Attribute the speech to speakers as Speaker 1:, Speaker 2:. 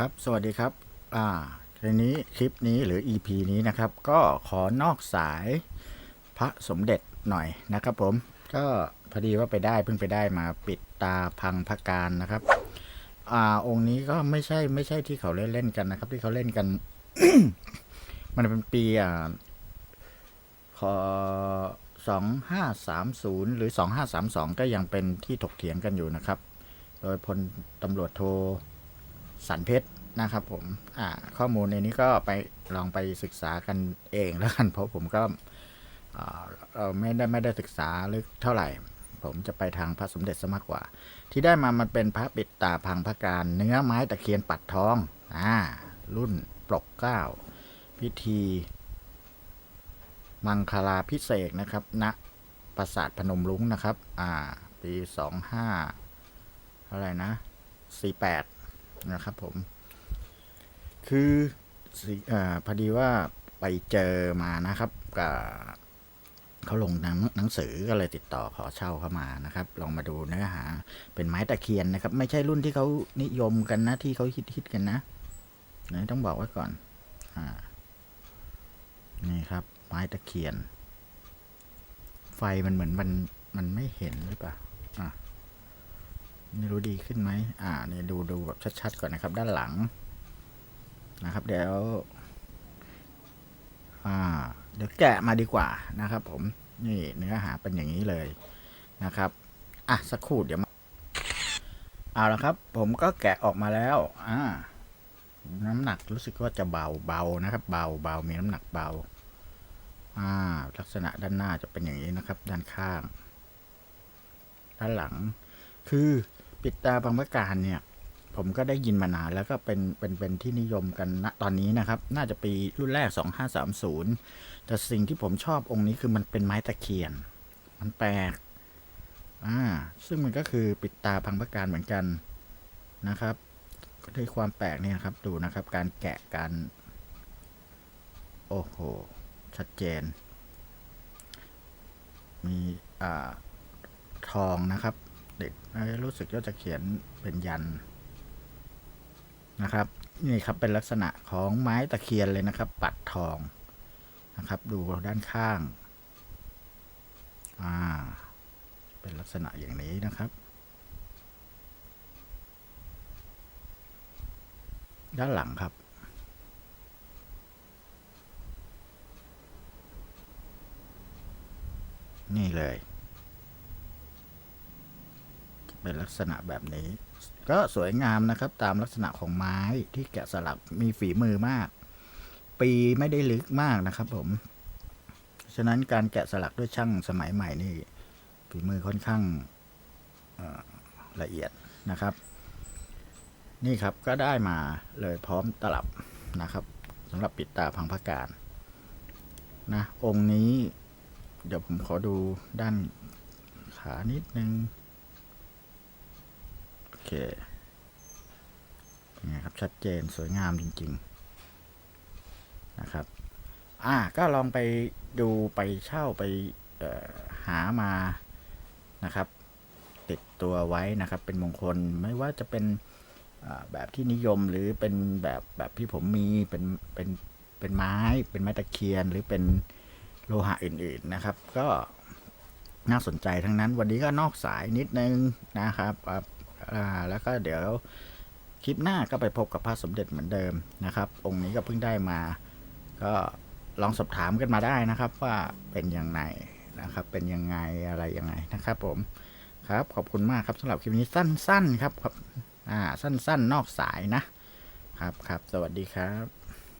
Speaker 1: ครับ สวัสดีครับ อ่าทีนี้คลิปนี้หรือ EP นี้นะครับ ก็ขอนอกสายพระสมเด็จหน่อยนะครับผม ก็พอดีว่าไปได้เพิ่งไปได้มาปิดตาพังพระการนะครับ อ่า องค์นี้ก็ไม่ใช่ไม่ใช่ที่เขาเล่นเล่นๆกันนะครับ ที่เขาเล่นกัน มันเป็นปีอ่าขอสองห้าสามศูนย์หรือสองห้าสามสองก็ยังเป็นที่ถกเถียงกันอยู่นะครับ โดยพลตำรวจโท สันเพชรนะครับผมอ่าข้อมูลในนี้ก็ไปลองไปศึกษากันเองแล้วกันเพราะผมก็อ่าไม่ได้ไม่ได้ศึกษาลึกเท่าไหร่ ผมจะไปทางพระสมเด็จซะมากกว่า ที่ได้มามันเป็นพระปิดตาพังพระการเนื้อไม้ตะเคียนปัดทองอ่ารุ่นปลกเก้าพิธี มังคลาพิเศษนะครับณปราสาทพนมรุ้งนะครับ อ่า ปีสองห้าอะไรนะสี่แปด นะครับผม คืออพอดีว่าไปเจอมานะครับกับเขาลงหนังหนังสือก็เลยติดต่อขอเช่าเข้ามานะครับ ลองมาดูเนื้อหา เป็นไม้ตะเคียนนะครับ ไม่ใช่รุ่นที่เขานิยมกันนะที่เขาฮิตฮิตกันนะนะต้องบอกไว้ก่อนอ่านี่ครับ ไม้ตะเคียน ไฟมันเหมือนมันมันไม่เห็นหรือเปล่าอะ ไม่รู้ดีขึ้นไหมอ่านี่ดูดูแบบชัดๆก่อนนะครับ ด้านหลังนะครับ เดี๋ยว อ่า เดี๋ยวแกะมาดีกว่านะครับ ผม นี่เนื้อหาเป็นอย่างนี้เลยนะครับ อะสักครู่เดี๋ยวมาเอาละครับ ผมก็แกะออกมาแล้ว อ่า น้ำหนักรู้สึกว่าจะเบาเบานะครับ เบาเบามีน้ำหนักเบา อ่า ลักษณะด้านหน้าจะเป็นอย่างนี้นะครับ ด้านข้าง ด้านหลัง คือ ปิดตาบางประการเนี่ย ผมก็ได้ยินมานานแล้วก็เป็นเป็นเป็นที่นิยมกันณตอนนี้นะครับ น่าจะปีรุ่นแรก 2530 แต่สิ่งที่ผมชอบองค์นี้คือมันเป็นไม้ตะเคียน มันแปลกอ่าซึ่งมันก็คือปิดตาพังประการเหมือนกันนะครับด้วยความแปลกเนี่ยครับดูนะครับ การแกะการโอ้โห ชัดเจน มีอ่าทองนะครับ เด็กรู้สึกว่าจะเขียนเป็นยันนะครับ นี่ครับเป็นลักษณะของไม้ตะเคียนเลยนะครับ ปัดทองนะครับ ดูด้านข้างอ่าเป็นลักษณะอย่างนี้นะครับ ด้านหลังครับนี่เลย เป็นลักษณะแบบนี้ ก็สวยงามนะครับตามลักษณะของไม้ที่แกะสลักมีฝีมือมาก ปีไม่ได้ลึกมากนะครับ ผมฉะนั้นการแกะสลักด้วยช่างสมัยใหม่นี่ฝีมือค่อนข้างละเอียดนะครับ นี่ครับก็ได้มาเลยพร้อมตลับนะครับสำหรับปิดตาพังพระการนะองค์นี้ เดี๋ยวผมขอดูด้านขานิดนึง เคนี่ครับชัดเจนสวยงามจริง ๆ นะครับ อ่าก็ลองไปดูไปเช่าไปหามานะครับ ติดตัวไว้นะครับ เป็นมงคลไม่ว่าจะเป็นแบบที่นิยมหรือเป็นแบบแบบที่ผมมีเป็นเป็นเป็นไม้เป็นไม้ตะเคียนหรือเป็นโลหะอื่น ๆนะครับ ก็น่าสนใจทั้งนั้น วันนี้ก็นอกสายนิดนึงนะครับ อ่าแล้วก็เดี๋ยวคลิปหน้าก็ไปพบกับพระสมเด็จเหมือนเดิมนะครับ องค์นี้ก็เพิ่งได้มา ก็ลองสอบถามกันมาได้นะครับ ว่าเป็นยังไงนะครับ เป็นยังไงอะไรยังไงนะครับ ผมครับขอบคุณมากครับสำหรับคลิปนี้สั้นๆครับครับอ่าสั้นๆนอกสายนะครับครับ สวัสดีครับ